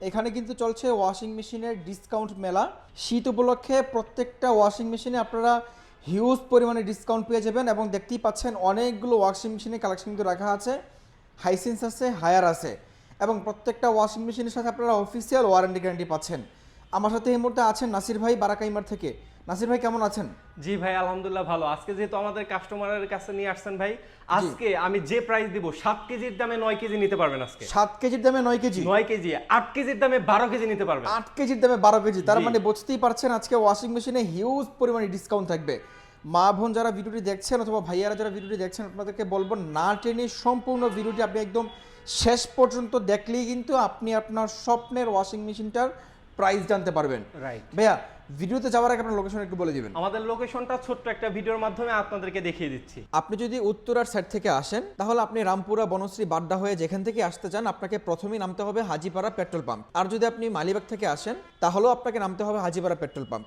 এখানে কিন্তু চলছে ওয়াশিং মেশিনের ডিসকাউন্ট মেলা। শীত উপলক্ষে প্রত্যেকটা ওয়াশিং মেশিনে আপনারা হিউজ পরিমাণে ডিসকাউন্ট পেয়ে যাবেন এবং দেখতেই পাচ্ছেন অনেকগুলো ওয়াশিং মেশিনের কালেকশন কিন্তু রাখা আছে। হাইসেন্স আছে হায়ার আছে। এবং প্রত্যেকটা ওয়াশিং মেশিনের সাথে আপনারা অফিসিয়াল ওয়ারেন্টি গ্যারান্টি পাচ্ছেন। আমার সাথে এই মুহূর্তে আছেন নাসির ভাই বারাকাইমার থেকে। নাসির ভাই কেমন আছেন? জি ভাই আলহামদুলিল্লাহ ভালো। আজকে যেহেতু আমাদের কাস্টমারের কাছে নিয়ে আসছেন ভাই আজকে আমি যে প্রাইস দিব সাত কেজির দামে নয় কেজি নিতে পারবেন আজকে। সাত কেজির দামে নয় কেজি? নয় কেজি আট কেজির দামে বারো কেজি নিতে পারবেন। আট কেজির দামে বারো কেজি তার মানে বুঝতেই পারছেন আজকে ওয়াশিং মেশিনে হিউজ পরিমাণে ডিসকাউন্ট থাকবে। মা বোন যারা ভিডিওটি দেখছেন অথবা ভাইয়ারা যারা ভিডিওটি দেখছেন আপনাদেরকে বলব না টেনে সম্পূর্ণ ভিডিওটি আপনি একদম শেষ পর্যন্ত দেখলেই কিন্তু আপনি আপনার স্বপ্নের ওয়াশিং মেশিনটার প্রাইস জানতে পারবেন। রাইট ভাইয়া ভিডিওতে যাওয়ার আগে আপনার লোকেশন একটু বলে দিবেন। আমাদের লোকেশনটা ছোট্ট একটা ভিডিওর মাধ্যমে আপনাদেরকে দেখিয়ে দিচ্ছি। আপনি যদি উত্তরার সাইড থেকে আসেন তাহলে আপনি রামপুরা বনশ্রী বাড্ডা হয়ে যেখান থেকে আসতে চান আপনাকে প্রথমেই নামতে হবে হাজিপাড়া পেট্রোল পাম্প। আর যদি আপনি মালিবাগ থেকে আসেন তাহলেও আপনাকে নামতে হবে Hajipara petrol pump.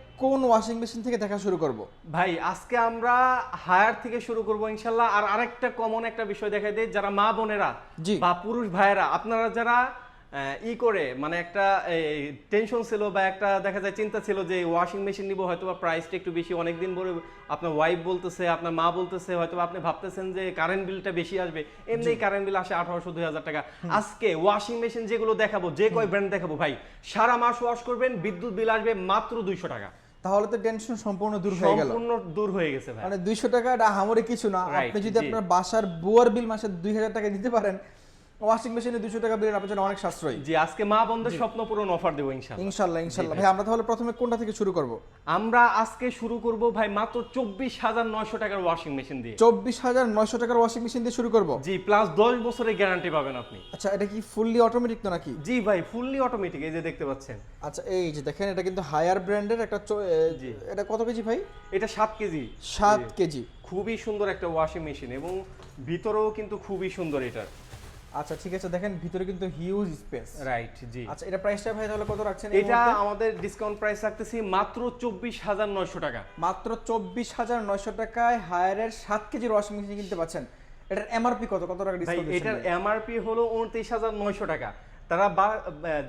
কোন ওয়াশিং মেশিন থেকে দেখা শুরু করব? ভাই আজকে আমরা হায়ার থেকে শুরু করব ইনশাল্লাহ। আর আরেকটা কমন একটা বিষয় দেখাই দেয় যারা মা বোনেরা বা পুরুষ ভাইয়েরা আপনারা যারা ই করে মানে একটা টেনশন ছিল বা একটা দেখা যায় চিন্তা ছিল যে ওয়াশিং মেশিন নিব হয়তো বা প্রাইসটা একটু বেশি অনেকদিন পরে আপনার ওয়াইফ বলতেছে আপনার মা বলতেছে হয়তো আপনি ভাবতেছেন যে কারেন্ট বিলটা বেশি আসবে। এমনি কারেন্ট বিল আসে আঠারোশো দুই হাজার টাকা। আজকে ওয়াশিং মেশিন যেগুলো দেখাবো যে কয় ব্র্যান্ড দেখাবো ভাই সারা মাস ওয়াশ করবেন বিদ্যুৎ বিল আসবে মাত্র দুইশো টাকা। তাহলে তো টেনশন সম্পূর্ণ দূর হয়ে গেল। সম্পূর্ণ দূর হয়ে গেছে ভাই। মানে দুইশো টাকা এটা হামরে কিছু না। আপনি যদি আপনার বাসার বোয়ার বিল মাসে দুই হাজার টাকা দিতে পারেন ওয়াশিং মেশিনে দুশো টাকা বিল আপনার জন্য অনেক সাশ্রয়ী। জি আজকে মা বন্ধের স্বপ্ন পূরণ অফার দেবো ইনশাল্লাহ ইনশাল্লাহ ইনশাল্লাহ ভাই আমরা তাহলে প্রথমে কোনটা থেকে শুরু করব? আমরা আজকে শুরু করব ভাই মাত্র চব্বিশ হাজার নয়শো টাকার ওয়াশিং মেশিন দিয়ে। চব্বিশ হাজার নয়শো টাকার ওয়াশিং মেশিন দিয়ে শুরু করব? জি প্লাস দশ বছরের গ্যারান্টি পাবেন আপনি। আচ্ছা এটা কি ফুললি অটোমেটিক তো নাকি? জি ভাই ফুললি অটোমেটিক এই যে দেখতে পাচ্ছেন। আচ্ছা এই যে দেখেন এটা কিন্তু হায়ার ব্র্যান্ডের একটা জি। এটা কত কেজি ভাই? এটা সাত কেজি। সাত কেজি। খুবই সুন্দর একটা ওয়াশিং মেশিন এবং ভিতরেও কিন্তু খুবই সুন্দর এটার। আচ্ছা ঠিক আছে দেখেন ভিতরে কিন্তু হিউজ স্পেস রাইট জি। আচ্ছা এটা প্রাইসটা ভাই তাহলে কত রাখছেন এটা আমাদের ডিসকাউন্ট প্রাইস রাখতেছি মাত্র চব্বিশ হাজার নয়শো টাকা। মাত্র চব্বিশ হাজার নয়শো টাকায় হায়ারের সাত কেজির ওয়াশিং মেশিন কিনতে পাচ্ছেন। এটার এমআরপি কত? কত টাকা ডিসকাউন্ট এটার এমআরপি হলো উনত্রিশ হাজার নয়শো টাকা। তারা বা-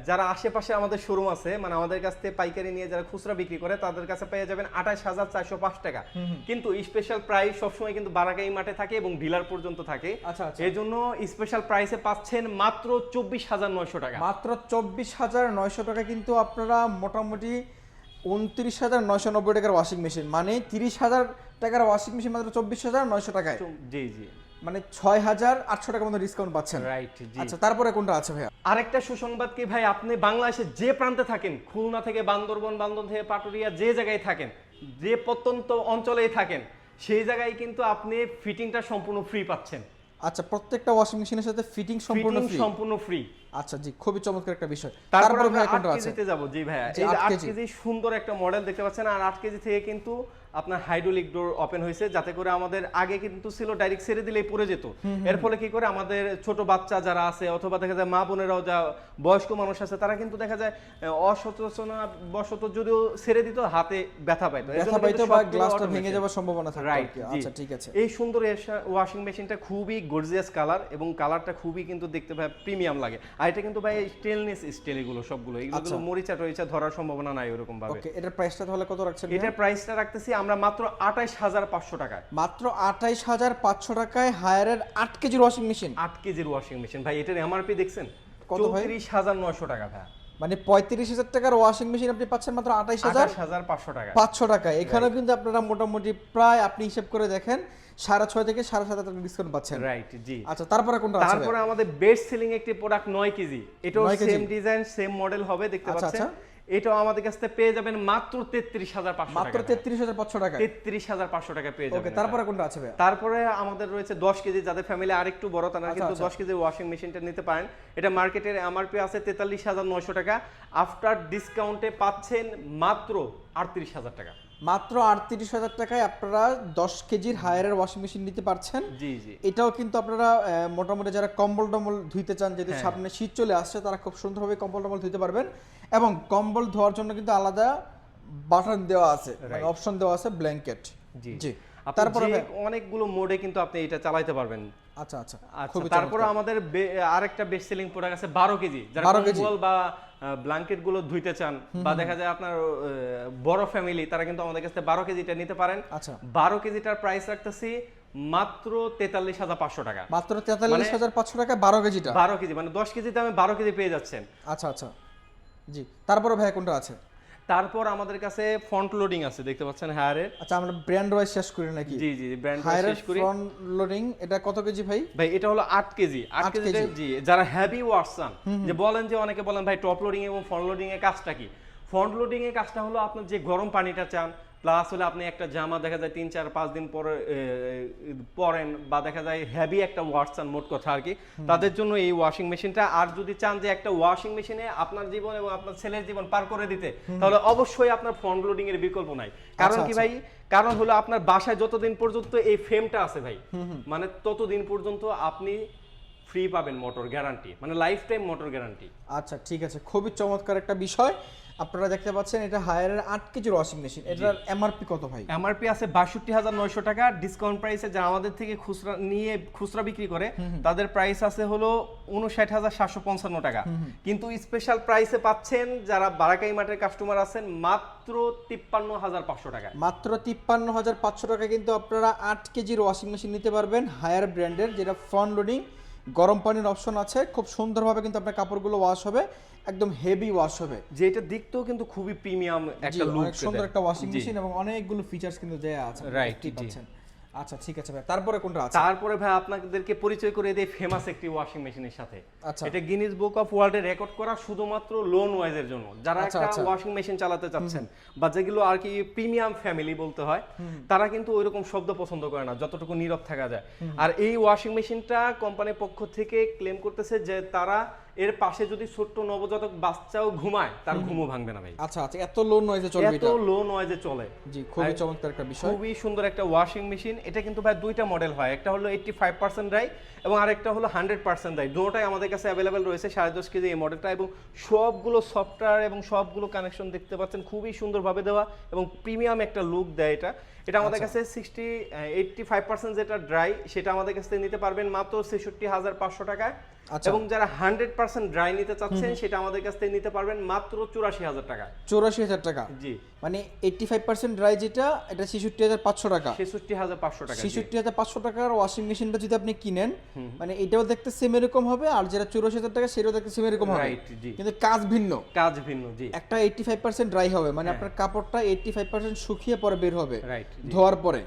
যারা আশেপাশে আমাদের শোরুম আছে মানে আমাদের কাছ থেকে পাইকারি নিয়ে যারা খুচরা বিক্রি করে তাদের কাছে পেয়ে যাবেন আঠাশ হাজার চারশো পাঁচ টাকা। কিন্তু স্পেশাল প্রাইস সবসময় কিন্তু বারাকাই মাঠে থাকে এবং ডিলার পর্যন্ত থাকে। এই জন্য স্পেশাল প্রাইসে পাচ্ছেন মাত্র চব্বিশ হাজার নয়শো টাকা। মাত্র চব্বিশ হাজার নয়শো টাকা কিন্তু আপনারা মোটামুটি উনত্রিশ হাজার নয়শো নব্বই টাকার ওয়াশিং মেশিন মানে তিরিশ হাজার টাকার ওয়াশিং মেশিন মাত্র চব্বিশ হাজার নয়শো টাকায়। জি জি। মানে ছয় হাজার আটশো টাকার মতো ডিসকাউন্ট পাচ্ছেন। রাইট আচ্ছা তারপরে কোনটা আছে ভাইয়া? আরেকটা সুসংবাদ কি ভাই আপনি বাংলাদেশে যে প্রান্তে থাকেন খুলনা থেকে বান্দরবন বান্দর থেকে পাটুরিয়া যে জায়গায় থাকেন যে প্রত্যন্ত অঞ্চলেই থাকেন সেই জায়গায় কিন্তু আপনি ফিটিংটা সম্পূর্ণ ফ্রি পাচ্ছেন। আচ্ছা প্রত্যেকটা ওয়াশিং মেশিনের সাথে ফিটিং সম্পূর্ণ ফ্রি সম্পূর্ণ ফ্রি আচ্ছা জি খুবই চমৎকার একটা বিষয়। তারপর ভাইয়া কোনটা আছে? যাব জি ভাইয়া। জি, এই আট কেজি। সুন্দর একটা মডেল দেখতে পাচ্ছেন আর আট কেজি থেকে কিন্তু আপনার হাইড্রোলিক ডোর ওপেন হয়েছে যাতে করে আমাদের আগে কিন্তু ছিল ডাইরেক্ট ছেড়ে দিলেই পড়ে যেত। এর ফলে কি করে আমাদের ছোট বাচ্চা যারা আছে অথবা দেখা যায় মা বোনেরাও যা বয়স্ক মানুষ আছে তারা কিন্তু দেখা যায় অসচেতনা বশত যদিও ছেড়ে দিত হাতে ব্যথা পাইতো। ব্যথা পাইতো বা গ্লাসটা ভেঙে যাওয়ার সম্ভাবনা থাকে রাইট আচ্ছা ঠিক আছে। এই সুন্দর ওয়াশিং মেশিনটা খুবই গর্জিয়াস কালার এবং কালারটা খুবই কিন্তু দেখতে ভাই প্রিমিয়াম লাগে। আর এটা কিন্তু ভাই স্টেনলেস স্টিল এগুলো সবগুলো। এগুলো আচ্ছা। মরিচা টরিচা ধরার সম্ভাবনা নাই ওরকম ভাবে ওকে এটার প্রাইসটা তাহলে কত রাখছেন? এটার প্রাইসটা রাখতেছি আমরা মাত্র আঠাইশ হাজার পাঁচশো টাকায়। মাত্র আঠাইশ হাজার পাঁচশো টাকায় হায়ারের আট কেজির ওয়াশিং মেশিন আট কেজির ওয়াশিং মেশিন ভাই এটার এমআরপি দেখছেন? কত ভাই? চৌত্রিশ হাজার নয়শো টাকা ভাই। মানে পঁয়ত্রিশ হাজার টাকার ওয়াশিং মেশিন আপনি পাচ্ছেন মাত্র আঠাইশ হাজার হাজার পাঁচশো টাকা। পাঁচশো টাকা। এখানেও কিন্তু আপনারা মোটামুটি প্রায় আপনি হিসেব করে দেখেন সাড়ে ছয় থেকে সাড়ে সাত হাজার ডিসকাউন্ট পাচ্ছেন। রাইট জি। আচ্ছা তারপরে কোনটা তারপরে আমাদের বেস্ট সেলিং একটি প্রোডাক্ট নয় কেজি। এটাও সেম ডিজাইন সেম মডেল হবে দেখতে আচ্ছা, পাচ্ছেন। আচ্ছা। এটাও আমাদের কাছে থেকে পেয়ে যাবেন মাত্র তেত্রিশ হাজার পাঁচশো মাত্র তেত্রিশ হাজার পাঁচশো টাকা তেত্রিশ হাজার পাঁচশো টাকা পেয়ে যাবে যাবেন তারপরে কোনটা আছে তারপরে আমাদের রয়েছে দশ কেজি যাদের ফ্যামিলি আরেকটু বড় তারা আচ্ছা, কিন্তু আচ্ছা। দশ কেজি ওয়াশিং মেশিনটা নিতে পারেন। এটা মার্কেটের এমআরপি আছে তেতাল্লিশ হাজার নয়শো টাকা। আফটার ডিসকাউন্টে পাচ্ছেন মাত্র আটত্রিশ হাজার টাকা। মাত্র আটত্রিশ হাজার টাকায় আপনারা দশ কেজির হায়ারের ওয়াশিং মেশিন নিতে পারছেন। জি জি। এটাও কিন্তু আপনারা মোটামুটি যারা কম্বল টম্বল ধুইতে চান যেহেতু হ্যাঁ। সামনে শীত চলে আসছে তারা খুব সুন্দরভাবে কম্বল টম্বল ধুইতে পারবেন। এবং কম্বল ধোয়ার জন্য কিন্তু আলাদা বাটন দেওয়া আছে. অপশন দেওয়া আছে ব্ল্যাঙ্কেট জি। জি। তারপরে তারপরে অনেকগুলো মোডে কিন্তু আপনি এটা চালাতে পারবেন। আচ্ছা আচ্ছা। আচ্ছা তারপরে। আমাদের আরেকটা বেস্ট সেলিং প্রোডাক্ট আছে বারো কেজি। যারা কম্বল বা ব্ল্যাঙ্কেটগুলো ধুইতে চান বা দেখা যায় আপনার বড় ফ্যামিলি তারা কিন্তু আমাদের কাছে বারো কেজিটা নিতে পারেন। আচ্ছা। বারো কেজিটার প্রাইস রাখতেছি মাত্র তেতাল্লিশ হাজার পাঁচশো টাকা। মাত্র তেতাল্লিশ মানে- হাজার পাঁচশো টাকায় বারো কেজিটা? বারো কেজি মানে দশ কেজি দামে বারো কেজি পেয়ে যাচ্ছেন। আচ্ছা আচ্ছা। জি তারপরে ভাই কোনটা আছে? তারপর আমাদের কাছে ফ্রন্ট লোডিং আছে দেখতে পাচ্ছেন হায়ারের আচ্ছা আমরা ব্র্যান্ড ওয়াইজ শেষ করি নাকি? জি জি ব্র্যান্ড ওয়াইজ শেষ করি। ফ্রন্ট লোডিং এটা কত কেজি ভাই? ভাই এটা হলো 8 কেজি। আট আট কেজি কেজি। জি যারা হেভি ওয়াশ যে বলেন যে অনেকে বলেন ভাই টপ লোডিং এবং ফ্রন্ট লোডিং এর কাজটা কি? ফ্রন্ট লোডিং এর কাজটা হলো আপনি যে গরম পানিটা চান প্লাস হলে আপনি একটা জামা দেখা যায় তিন চার পাঁচ দিন পরে পরেন বা দেখা যায় হেভি একটা ওয়াশ চান মোট কথা আর কি। তাদের জন্য এই ওয়াশিং মেশিনটা আর যদি চান যে একটা ওয়াশিং মেশিনে আপনার জীবন এবং আপনার ছেলের জীবন পার করে দিতে তাহলে অবশ্যই আপনার ফ্রন্ট লোডিং এর বিকল্প নাই। কারণ আচ্ছা, কি আচ্ছা। ভাই? কারণ হলো আপনার বাসায় যতদিন পর্যন্ত এই ফ্রেমটা আছে ভাই মানে ততদিন পর্যন্ত আপনি ফ্রি পাবেন মোটর গ্যারান্টি মানে লাইফ টাইম মোটর গ্যারান্টি আচ্ছা ঠিক আছে। খুবই চমৎকার একটা বিষয়। আপনারা দেখতে পাচ্ছেন এটা হায়ারের আট কেজির ওয়াশিং মেশিন এটার এমআরপি কত ভাই? এমআরপি আছে বাষট্টি হাজার নয়শো টাকা। ডিসকাউন্ট প্রাইসে যারা আমাদের থেকে খুচরা নিয়ে খুচরা বিক্রি করে তাদের প্রাইস আছে হলো উনষাট হাজার সাতশো পঞ্চান্ন টাকা। কিন্তু স্পেশাল প্রাইসে পাচ্ছেন যারা বারাকাই মাঠের কাস্টমার আছেন মাত্র তিপ্পান্ন হাজার পাঁচশো টাকা। মাত্র তিপ্পান্ন হাজার পাঁচশো টাকা কিন্তু আপনারা আট কেজির ওয়াশিং মেশিন নিতে পারবেন হায়ার ব্র্যান্ডের যেটা ফ্রন্ট লোডিং গরম পানির অপশন আছে। খুব সুন্দরভাবে কিন্তু আপনার কাপড়গুলো ওয়াশ হবে। একদম হেভি ওয়াশ হবে। যে এটা দেখতেও কিন্তু খুবই প্রিমিয়াম একটা লুক অনেক সুন্দর একটা ওয়াশিং মেশিন এবং অনেকগুলো ফিচার্স কিন্তু দেয়া আছে জি। পাচ্ছেন। আচ্ছা ঠিক আছে ভাই তারপরে কোনটা আছে? তারপরে ভাই আপনাদেরকে পরিচয় করে দেই ফেমাস একটি ওয়াশিং মেশিনের সাথে। আচ্ছা। এটা গিনিস বুক অফ ওয়ার্ল্ডে রেকর্ড করা শুধুমাত্র লোন ওয়াইজের জন্য। যারা আচ্ছা, একটা আচ্ছা। ওয়াশিং মেশিন চালাতে চাচ্ছেন বা যেগুলো আর কি প্রিমিয়াম ফ্যামিলি বলতে হয় তারা কিন্তু ওইরকম শব্দ পছন্দ করে না যতটুকু নীরব থাকা যায়। আর এই ওয়াশিং মেশিনটা কোম্পানির পক্ষ থেকে ক্লেম করতেছে যে তারা এর পাশে যদি ছোট্ট নবজাতক বাচ্চাও ঘুমায় তার ঘুমও ভাঙবে না ভাই। আচ্ছা আচ্ছা এত লো নয়েজে চলবে এত লো নয়েজে চলে। জি খুবই চমৎকার একটা বিষয়। খুবই সুন্দর একটা ওয়াশিং মেশিন এটা কিন্তু ভাই দুইটা মডেল হয় একটা হলো এইটটি ফাইভ পার্সেন্ট ড্রাই এবং আরেকটা হলো হান্ড্রেড পার্সেন্ট ড্রাই দুটোটাই আমাদের কাছে অ্যাভেলেবেল রয়েছে সাড়ে দশ কেজি এই মডেলটা এবং সবগুলো সফটওয়্যার এবং সবগুলো কানেকশন দেখতে পাচ্ছেন খুবই সুন্দরভাবে দেওয়া এবং প্রিমিয়াম একটা লুক দেয় এটা। এটা আমাদের কাছে সিক্সটি এইটটি ফাইভ পার্সেন্ট যেটা ড্রাই সেটা আমাদের কাছ থেকে নিতে পারবেন মাত্র ছেষট্টি হাজার পাঁচশো টাকায় আচ্ছা। এবং যারা হান্ড্রেড পার্সেন্ট ড্রাই নিতে চাচ্ছেন সেটা আমাদের কাছ থেকে নিতে পারবেন মাত্র চুরাশি হাজার টাকা। চুরাশি হাজার টাকা। জি। মানে এইটটি ফাইভ পার্সেন্ট ড্রাই যেটা এটা ছেষট্টি হাজার পাঁচশো টাকা। ছেষট্টি হাজার পাঁচশো টাকা। ছেষট্টি হাজার পাঁচশো টাকার ওয়াশিং মেশিনটা যদি আপনি কিনেন মানে এটাও দেখতে সেম এরকম হবে আর যেটা চৌরাশি হাজার টাকা সেটাও দেখতে সেম এরকম হবে। কিন্তু কাজ ভিন্ন। কাজ ভিন্ন জি। একটা এইটটি ফাইভ পার্সেন্ট ড্রাই হবে মানে হ্যাঁ। আপনার কাপড়টা এইটটি ফাইভ পার্সেন্ট শুকিয়ে পরে বের হবে ধোয়ার পরে।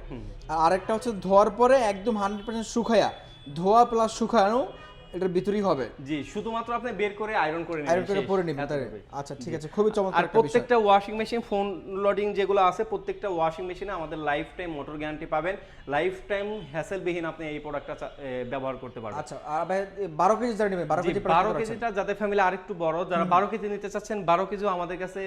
আর আরেকটা হচ্ছে ধোয়ার পরে একদম হান্ড্রেড পার্সেন্ট শুকায়া ধোয়া প্লাস শুকানো এটার ভিতরেই হবে। জি শুধুমাত্র আপনি বের করে আয়রন করে নেবেন আয়রন করে পরে নেবেন এতটুকুই। আচ্ছা ঠিক আছে খুবই চমৎকার আর প্রত্যেকটা ওয়াশিং মেশিন ফোন লোডিং যেগুলো আছে প্রত্যেকটা ওয়াশিং মেশিনে আমাদের লাইফ টাইম মোটর গ্যারান্টি পাবেন। লাইফ টাইম হ্যাসেলবিহীন আপনি এই প্রোডাক্টটা ব্যবহার করতে পারবেন। আচ্ছা আর ভাই বারো কেজি যারা নেবে বারো কেজি বারো কেজিটা যাদের ফ্যামিলি আরেকটু বড় যারা বারো কেজি নিতে চাচ্ছেন বারো কেজিও আমাদের কাছে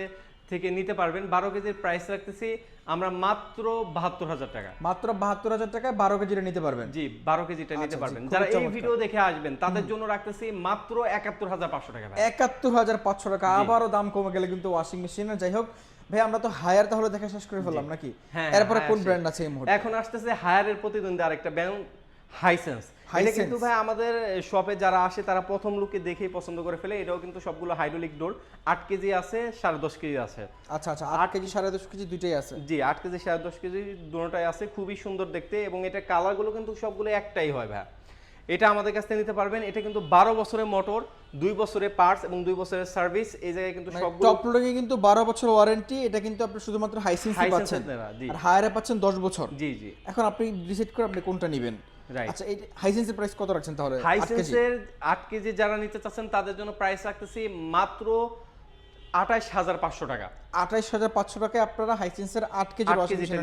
থেকে নিতে পারবেন। বারো কেজির প্রাইস রাখতেছি আমরা মাত্র বাহাত্তর হাজার টাকা। মাত্র বাহাত্তর হাজার টাকায় বারো কেজিটা নিতে পারবেন? জি বারো কেজিটা নিতে আচ্ছা, পারবেন। যারা এই ভিডিও দেখে আসবেন তাদের জন্য রাখতেছি মাত্র একাত্তর হাজার পাঁচশো টাকা একাত্তর হাজার পাঁচশো টাকা। আবারও দাম কমে গেলে কিন্তু ওয়াশিং মেশিনে যাই হোক ভাই আমরা তো হায়ার তাহলে দেখা শেষ করে ফেললাম নাকি? হ্যাঁ, এরপরে কোন ব্র্যান্ড আছে এই মুহূর্তে? এখন আসতেছে হায়ারের প্রতিদ্বন্দ্বী আরেকটা ব্যান্ড হাইসেন্স এটা কিন্তু ভাই আমাদের শপে যারা আসে তারা প্রথম লুকে দেখেই পছন্দ করে ফেলে। এটাও কিন্তু সবগুলো হাইড্রোলিক ডোর আট কেজি আছে সাড়ে দশ কেজি আছে। আচ্ছা আচ্ছা আট কেজি সাড়ে দশ কেজি দুইটাই আছে। জি আট কেজি সাড়ে দশ কেজি দুটোটাই আছে খুবই সুন্দর দেখতে এবং এটা কালারগুলো কিন্তু সবগুলো একটাই হয় ভাই। এটা আমাদের কাছ থেকে নিতে পারবেন। এটা কিন্তু বারো বছরের মোটর দুই বছরের পার্টস এবং দুই বছরের সার্ভিস এই জায়গায় কিন্তু সবগুলো টপ লোডিং কিন্তু বারো বছর ওয়ারেন্টি এটা কিন্তু আপনি শুধুমাত্র হাইসেন্স পাচ্ছেন। আর হায়ারে পাচ্ছেন দশ বছর। জি জি। এখন আপনি ডিসাইড করে আপনি কোনটা নেবেন. আচ্ছা এই হাইসেন্সের প্রাইস কত রাখছেন তাহলে? হাইসেন্সের কেজি? যারা নিতে চাচ্ছেন তাদের জন্য প্রাইস রাখতেছি মাত্র আঠাশ হাজার পাঁচশো টাকা। আঠাইশ হাজার পাঁচশো টাকায় আপনারা হাইসেন্সের আট কেজি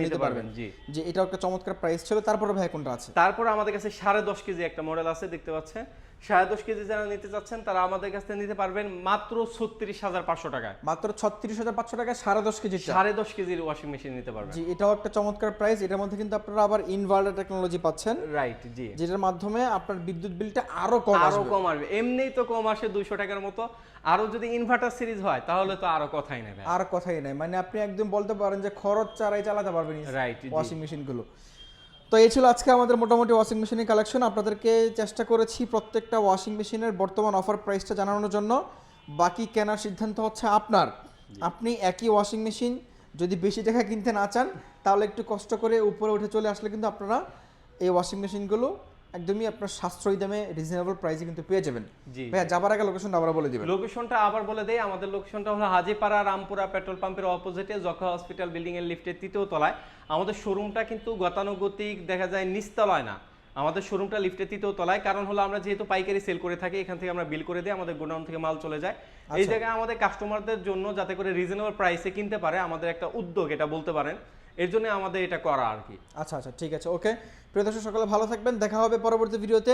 নিতে পারবেন, জি। যে এটা একটা চমৎকার প্রাইস ছিল। তারপরে ভাই কোনটা আছে? তারপর আমাদের কাছে সাড়ে দশ কেজি একটা মডেল আছে দেখতে পাচ্ছেন? সাড়ে দশ কেজি যারা নিতে চাচ্ছেন তারা আমাদের কাছ থেকে নিতে পারবেন মাত্র ছত্রিশ হাজার পাঁচশো টাকায়। মাত্র ছত্রিশ হাজার পাঁচশো টাকায় সাড়ে দশ কেজি সাড়ে দশ কেজির ওয়াশিং মেশিন নিতে পারবেন। জি এটাও একটা চমৎকার প্রাইস এটার মধ্যে কিন্তু আপনারা আবার ইনভার্টার টেকনোলজি পাচ্ছেন। রাইট জি। যেটার মাধ্যমে আপনার বিদ্যুৎ বিলটা আরও কম আরও কম আসবে। এমনিই তো কম আসে দুইশো টাকার মতো। আরও যদি ইনভার্টার সিরিজ হয় তাহলে তো আরও কথাই নেবে আর কথাই নাই। মানে আপনি একদম বলতে পারেন যে খরচ ছাড়াই চালাতে পারবেন রাইট ওয়াশিং মেশিনগুলো তো এই ছিল আজকে আমাদের মোটামুটি ওয়াশিং মেশিনের কালেকশন আপনাদেরকে চেষ্টা করেছি প্রত্যেকটা ওয়াশিং মেশিনের বর্তমান অফার প্রাইসটা জানানোর জন্য। বাকি কেনার সিদ্ধান্ত হচ্ছে আপনার। আপনি একই ওয়াশিং মেশিন যদি বেশি টাকা কিনতে না চান তাহলে একটু কষ্ট করে উপরে উঠে চলে আসলে কিন্তু আপনারা এই ওয়াশিং মেশিনগুলো একদমই আপনার সাশ্রয়ী দামে রিজনেবল প্রাইসে কিন্তু পেয়ে যাবেন। জি ভাইয়া যাবার আগে লোকেশনটা আবার বলে দিবেন। লোকেশনটা আবার বলে দেই আমাদের লোকেশনটা হলো হাজিপাড়া রামপুরা পেট্রোল পাম্পের অপোজিটে যক্ষা হসপিটাল বিল্ডিং এর লিফটের তৃতীয় তলায়। আমাদের শোরুমটা কিন্তু গতানুগতিক দেখা যায় নিচতলায় না। আমাদের শোরুমটা লিফটের তৃতীয় তলায়। কারণ হলো আমরা যেহেতু পাইকারি সেল করে থাকি এখান থেকে আমরা বিল করে দিই আমাদের গোডাউন থেকে মাল চলে যায়। এই জায়গায় আমাদের কাস্টমারদের জন্য যাতে করে রিজনেবল প্রাইসে কিনতে পারে আমাদের একটা উদ্যোগ এটা বলতে পারেন। এর জন্য আমাদের এটা করা আর কি। আচ্ছা আচ্ছা ঠিক আছে, ওকে। প্রিয় দর্শক, সকলে ভালো থাকবেন। দেখা হবে পরবর্তী ভিডিওতে।